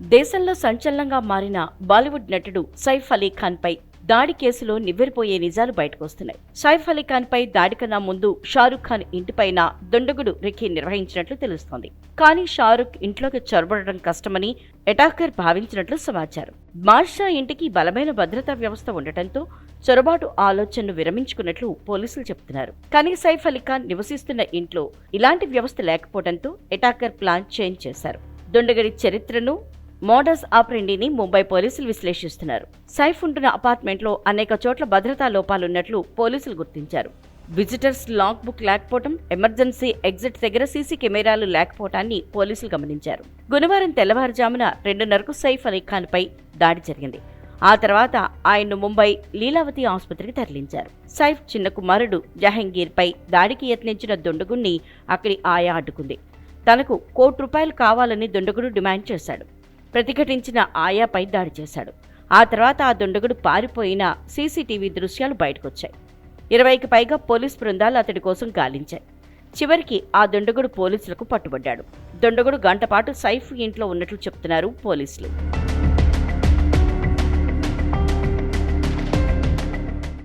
దేశంలో సంచలనంగా మారిన బాలీవుడ్ నటుడు సైఫ్ అలీ ఖాన్ పై దాడి కేసులో నివ్వెరిపోయే నిజాలు బయటకొస్తున్నాయి. సైఫ్ అలీ ఖాన్ పై దాడి కన్నా ముందు షారుఖ్ ఖాన్ ఇంటిపైన దుండగుడు రెక్కి నిర్వహించినట్లు తెలుస్తోంది. కానీ షారుఖ్ ఇంట్లోకి చొరబడడం కష్టమని ఎటాకర్ భావించినట్లు సమాచారం. బాద్షా ఇంటికి బలమైన భద్రతా వ్యవస్థ ఉండటంతో చొరబాటు ఆలోచనను విరమించుకున్నట్లు పోలీసులు చెబుతున్నారు. కానీ సైఫ్ అలీ ఖాన్ నివసిస్తున్న ఇంట్లో ఇలాంటి వ్యవస్థ లేకపోవడంతో ఎటాకర్ ప్లాన్ చేంజ్ చేశారు. దుండగడి చరిత్రను మోడస్ ఆపరెండిని ముంబై పోలీసులు విశ్లేషిస్తున్నారు. సైఫ్ ఉంటున్న అపార్ట్మెంట్లో అనేక చోట్ల భద్రతా లోపాలున్నట్లు పోలీసులు గుర్తించారు. విజిటర్స్ లాక్ బుక్ లేకపోవడం ఎమర్జెన్సీ ఎగ్జిట్ దగ్గర సీసీ కెమెరాలు లేకపోవటాన్ని పోలీసులు గమనించారు. గురువారం తెల్లవారుజామున రెండున్నరకు సైఫ్ అలీ ఖాన్ పై దాడి జరిగింది. ఆ తర్వాత ఆయన్ను ముంబై లీలావతి ఆసుపత్రికి తరలించారు. సైఫ్ చిన్న కుమారుడు జహంగీర్ పై దాడికి యత్నించిన దుండగుణ్ణి అక్కడి ఆయా అడ్డుకుంది. తనకు కోటి రూపాయలు కావాలని దుండగుడు డిమాండ్ చేశాడు. ప్రతిఘటించిన ఆయాపై దాడి చేశాడు. ఆ తర్వాత ఆ దుండగుడు పారిపోయిన సీసీటీవీ దృశ్యాలు బయటకొచ్చాయి. ఇరవైకి పైగా పోలీస్ బృందాలు అతడి కోసం గాలించాయి. చివరికి ఆ దుండగుడు పోలీసులకు పట్టుబడ్డాడు. దుండగుడు గంటపాటు సైఫ్ ఇంట్లో ఉన్నట్లు చెప్తున్నారు పోలీసులు.